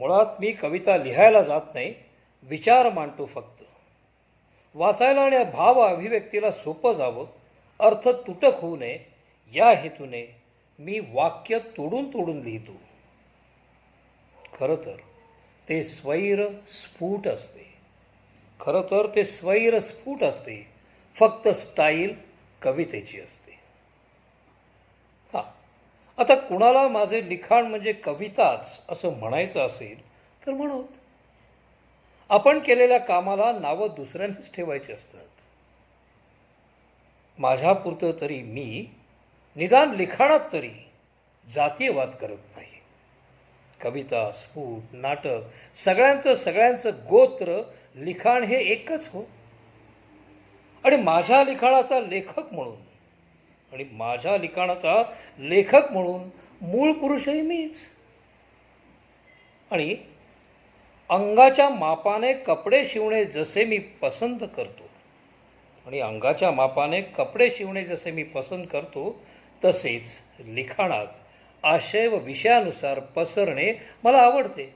मुळात मी कविता लिहायला जात नाही विचार मांडतो फक्त. वाचायला आणि भाव अभिव्यक्तीला सोपं जावं अर्थ तुटक होऊ नये या हेतूने मी वाक्य तोडून तोडून लिहितो. खरं तर ते स्वैर स्फुट असते. खरं तर ते स्वैर स्फुट असते. फक्त स्टाईल कवितेची असते. आता कुणाला माझे लिखाण म्हणजे कविताच असं म्हणायचं असेल तर म्हणत आपण केलेल्या कामाला नावं दुसऱ्यांनीच ठेवायची असतात. माझ्यापुरतं तरी मी निदान लिखाणात तरी जातीयवाद करत नाही. कविता स्फूट नाटक सगळ्यांचं सगळ्यांचं गोत्र लिखाण हे एकच हो. आणि माझ्या लिखाणाचा लेखक म्हणून आणि माझ्या लिखाणाचा लेखक म्हणून मूळ पुरुषही मीच. आणि अंगाच्या मापाने कपडे शिवणे जसे मी पसंत करतो आणि अंगाच्या मापाने कपडे शिवणे जसे मी पसंत करतो तसेच लिखाणात आशय व विषयानुसार पसरणे मला आवडते.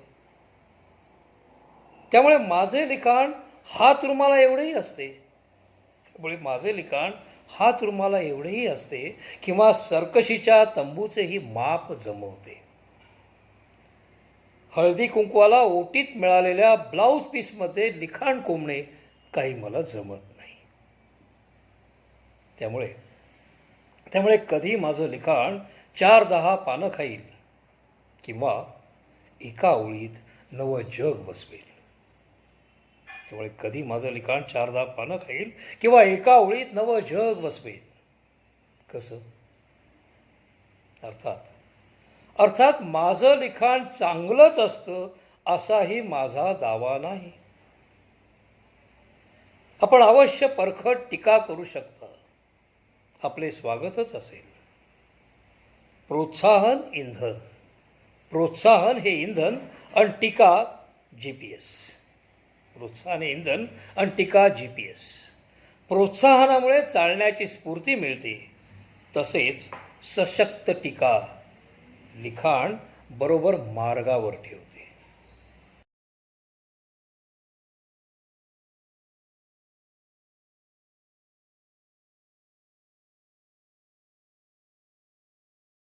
त्यामुळे माझे लिखाण हात रुमाला एवढेही असते. त्यामुळे माझे लिखाण हात रुमाला एवढेही असते किंवा सर्कशीच्या तंबूचेही माप जमवते. हळदी कुंकवाला ओटीत मिळालेल्या ब्लाऊज पीसमध्ये लिखाण कोंबणे काही मला जमत नाही. त्यामुळे त्यामुळे कधी माझं लिखाण चार दहा पानं खाईल किंवा एका ओळीत नवं जग बसवेल. त्यामुळे कधी माझं लिखाण चारदा पानं खाईल किंवा एका ओळीत नवं जग बसवेल. कसं? अर्थात अर्थात माझं लिखाण चांगलंच असतं असाही माझा दावा नाही. आपण अवश्य परखड टीका करू शकता. आपले स्वागतच असेल. प्रोत्साहन इंधन. प्रोत्साहन हे इंधन आणि टीका जी पी एस प्रोत्साहन इंधन आणि टीका जी पी एस प्रोत्साहनामुळे चालण्याची स्फूर्ती मिळते. तसेच सशक्त टीका लिखाण बरोबर मार्गावर ठेवते.